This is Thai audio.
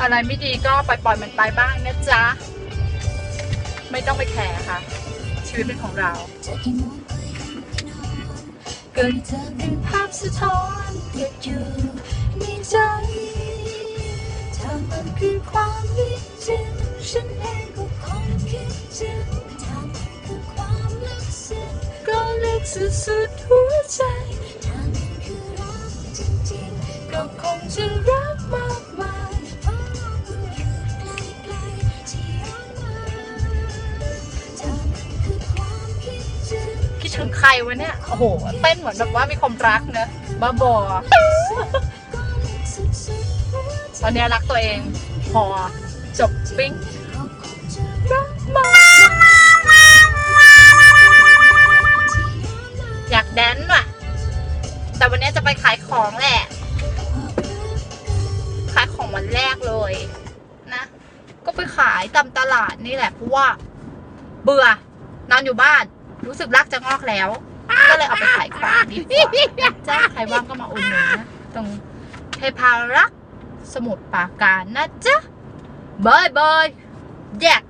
อะไรไม่ดีก็ปล่อยปล่อยมันไปบ้างนะจ๊ะ ไม่ต้องไปแคร์ค่ะ ชีวิตเป็นของเรา เกิดเธอเป็นภาพสะท้อนติดอยู่ในใจถ้ามันคือความวิจิตรฉันเองก็คงคิดถึงถ้ามันคือความลึกซึ้งก็ลึกสุดๆหัวใจถ้ามันคือรักจริงๆก็คงจะ ถึงใครวะเนี่ย โอ้โห เต้นเหมือนแบบว่ามีความรักเนอะบ้าบอ ตอนเนี้ยรักตัวเอง พอ จบปิ้งรักมากอยากแดนซ์ว่ะ แต่วันเนี้ยจะไปขายของแหละ ขายของวันแรกเลยนะ ก็ไปขายตามตลาดนี่แหละเพราะว่า เบื่อนอนอยู่บ้าน รู้สึกรักจะงอกแล้ว ก็เลยเอาไปขายของดีกว่านะจ้าใครว่างก็มาอุดหนุนนะตรงเทพารักษ์สมุทรปราการนะจ๊ะบายบายแยก